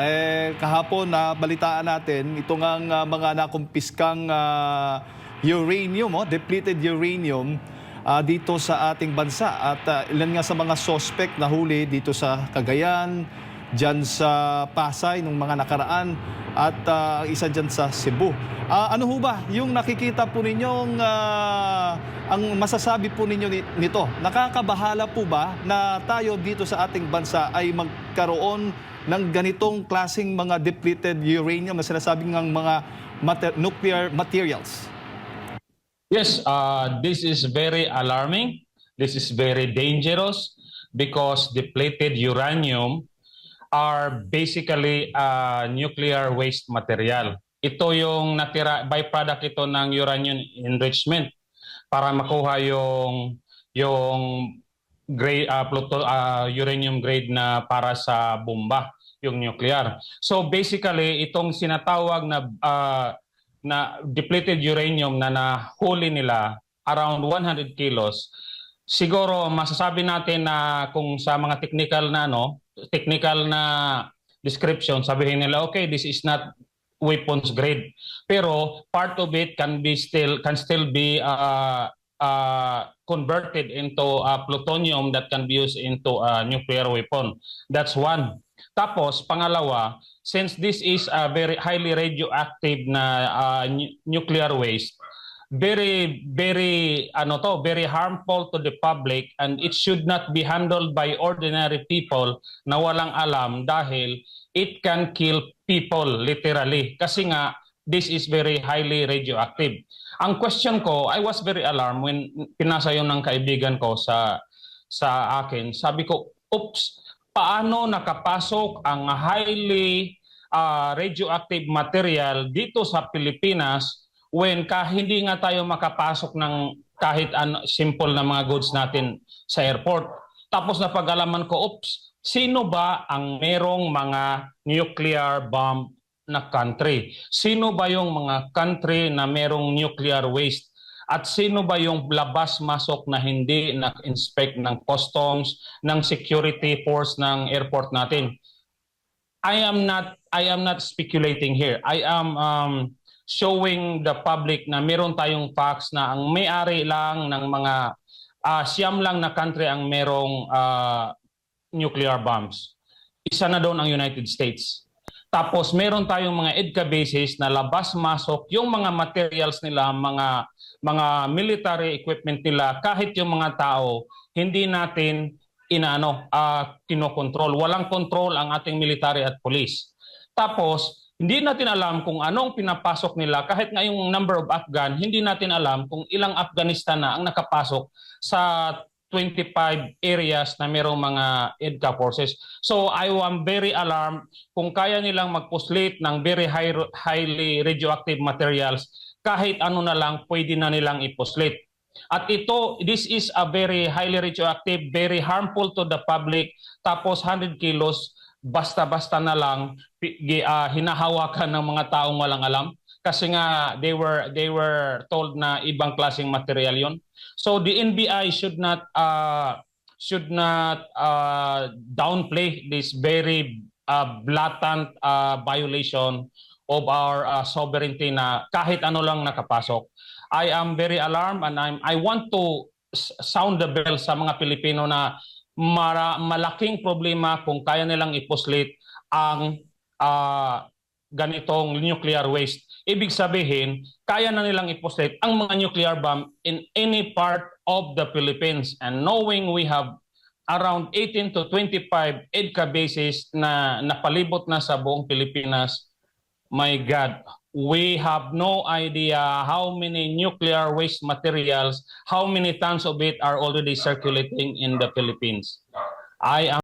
eh, kahapon na balitaan natin itong ang ah, mga nakumpiskang ah, uranium, oh, depleted uranium ah, dito sa ating bansa. At ah, ilan nga sa mga suspect na huli dito sa Cagayan, dyan sa Pasay nung mga nakaraan at ah, isa dyan sa Cebu. Ah, ano ho ba yung nakikita po ninyong ah, ang masasabi po ninyo ni- nito? Nakakabahala po ba na tayo dito sa ating bansa ay magkaroon ng ganitong klasing mga depleted uranium na sinasabing ng mga mater- nuclear materials? Yes, uh, this is very alarming. This is very dangerous because depleted uranium are basically uh, nuclear waste material. Ito yung natira, byproduct ito ng uranium enrichment para makuha yung yung grade uh, pluto, uh, uranium grade na para sa bomba, yung nuclear. So basically itong sinatawag na uh, na depleted uranium na nahuli nila around 100 kilos, siguro masasabi natin na kung sa mga technical na ano, technical na description, sabihin nila okay, this is not weapons grade. Pero part of it can be still can still be uh, uh, converted into uh, plutonium that can be used into a nuclear weapon. That's one. Tapos pangalawa, since this is a very highly radioactive na uh, nu- nuclear waste, very very ano to very harmful to the public and it should not be handled by ordinary people na walang alam dahil it can kill people literally. Kasi nga this is very highly radioactive. Ang question ko I was very alarmed when pinasa yun ng kaibigan ko sa sa akin. Sabi ko oops paano nakapasok ang highly ah, radioactive material dito sa Pilipinas when ka hindi nga tayo makapasok ng kahit ano, simple na mga goods natin sa airport. Tapos napag-alaman ko, oops, sino ba ang merong mga nuclear bomb na country? Sino ba yung mga country na merong nuclear waste? At sino ba yung labas-masok na hindi na-inspect ng customs, ng security force ng airport natin? I am not I am not speculating here. I am um, showing the public na meron tayong facts na ang may-ari lang ng mga ah, siyam lang na country ang merong ah, nuclear bombs. Isa na doon ang United States. Tapos meron tayong mga EDCA bases na labas-masok yung mga materials nila, mga mga military equipment nila, kahit yung mga tao, hindi natin inaano, ah kinokontrol. Walang control ang ating military at police. Tapos, hindi natin alam kung anong pinapasok nila. Kahit nga yung number of Afghan, hindi natin alam kung ilang Afghanistan na ang nakapasok sa 25 areas na merong mga EDCA forces. So I am very alarmed kung kaya nilang magpuslate ng very high, highly radioactive materials, kahit ano na lang pwede na nilang ipuslate. At ito, this is a very highly radioactive, very harmful to the public. Tapos 100 kilos, basta-basta na lang ah, hinahawakan ng mga taong walang alam kasi nga they were they were told na ibang klaseng material yon. So the NBI should not uh, should not uh, downplay this very uh, blatant uh, violation of our uh, sovereignty na kahit ano lang nakapasok. I am very alarmed and I'm I want to sound the bell sa mga Pilipino na mara, malaking problema kung kaya nilang iposlate ang ah, ganitong nuclear waste. Ibig sabihin, kaya na nilang iposlate ang mga nuclear bomb in any part of the Philippines. And knowing we have around 18 to 25 EDCA bases na napalibot na sa buong Pilipinas, my God, we have no idea how many nuclear waste materials, how many tons of it are already circulating in the Philippines. I am